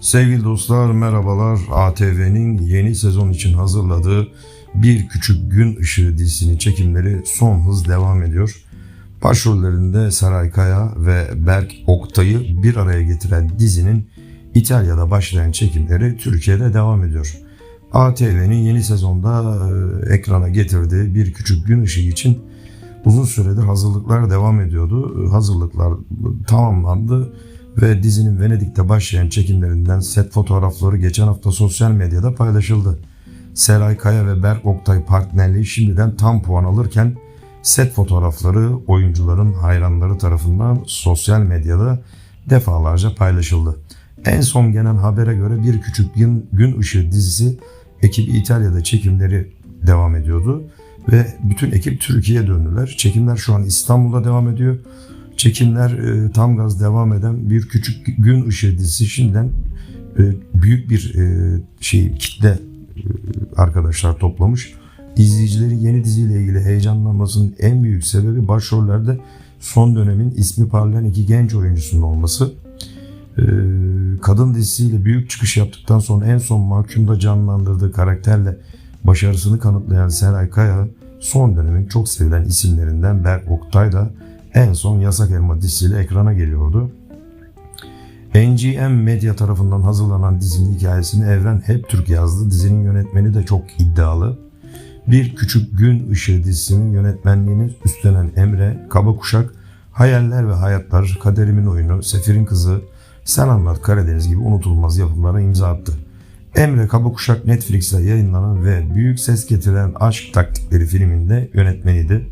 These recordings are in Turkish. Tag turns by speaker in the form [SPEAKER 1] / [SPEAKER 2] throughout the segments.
[SPEAKER 1] Sevgili dostlar merhabalar. ATV'nin yeni sezon için hazırladığı Bir Küçük Gün Işığı dizisinin çekimleri son hız devam ediyor. Başrollerinde Saray Kaya ve Berk Oktay'ı bir araya getiren dizinin İtalya'da başlayan çekimleri Türkiye'de devam ediyor. ATV'nin yeni sezonda e, ekrana getirdiği Bir Küçük Gün Işığı için uzun süredir hazırlıklar devam ediyordu. Hazırlıklar tamamlandı ve dizinin Venedik'te başlayan çekimlerinden set fotoğrafları geçen hafta sosyal medyada paylaşıldı. Seray Kaya ve Berk Oktay partnerliği şimdiden tam puan alırken set fotoğrafları oyuncuların hayranları tarafından sosyal medyada defalarca paylaşıldı. En son gelen habere göre Bir Küçük Gün, Gün Işığı dizisi ekibi İtalya'da çekimleri devam ediyordu ve bütün ekip Türkiye'ye döndüler. Çekimler şu an İstanbul'da devam ediyor. Çekimler e, tam gaz devam eden bir küçük gün ışığı dizisi şimdiden e, büyük bir e, şey kitle e, arkadaşlar toplamış. İzleyicilerin yeni diziyle ilgili heyecanlanmasının en büyük sebebi başrollerde son dönemin ismi parlayan iki genç oyuncusunun olması. E, kadın dizisiyle büyük çıkış yaptıktan sonra en son mahkumda canlandırdığı karakterle başarısını kanıtlayan Seray Kaya son dönemin çok sevilen isimlerinden Berk Oktay da en son Yasak Elma dizisiyle ekrana geliyordu. NGM Medya tarafından hazırlanan dizinin hikayesini Evren Hep Türk yazdı. Dizinin yönetmeni de çok iddialı. Bir Küçük Gün Işığı dizisinin yönetmenliğini üstlenen Emre Kabakuşak, Hayaller ve Hayatlar, Kaderimin Oyunu, Sefir'in Kızı, Sen Anlat Karadeniz gibi unutulmaz yapımlara imza attı. Emre Kabakuşak Netflix'te yayınlanan ve büyük ses getiren Aşk Taktikleri filminde yönetmeniydi.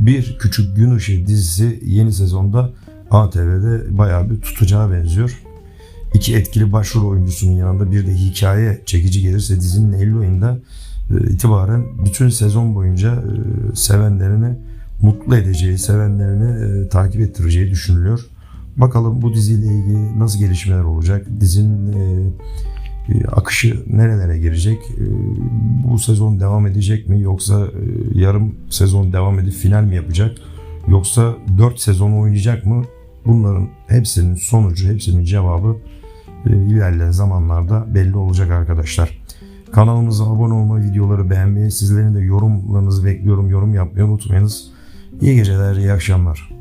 [SPEAKER 1] Bir Küçük Gün Işığı dizisi yeni sezonda ATV'de bayağı bir tutacağı benziyor. İki etkili başrol oyuncusunun yanında bir de hikaye çekici gelirse dizinin Eylül ayında e, itibaren bütün sezon boyunca e, sevenlerini mutlu edeceği, sevenlerini e, takip ettireceği düşünülüyor. Bakalım bu diziyle ilgili nasıl gelişmeler olacak? Dizinin akışı nerelere girecek? E, Bu sezon devam edecek mi yoksa e, yarım sezon devam edip final mi yapacak? Yoksa 4 sezon oynayacak mı? Bunların hepsinin sonucu, hepsinin cevabı e, ilerleyen zamanlarda belli olacak arkadaşlar. Kanalımıza abone olmayı, videoları beğenmeyi, sizlerin de yorumlarınızı bekliyorum. Yorum yapmayı unutmayınız. İyi geceler, iyi akşamlar.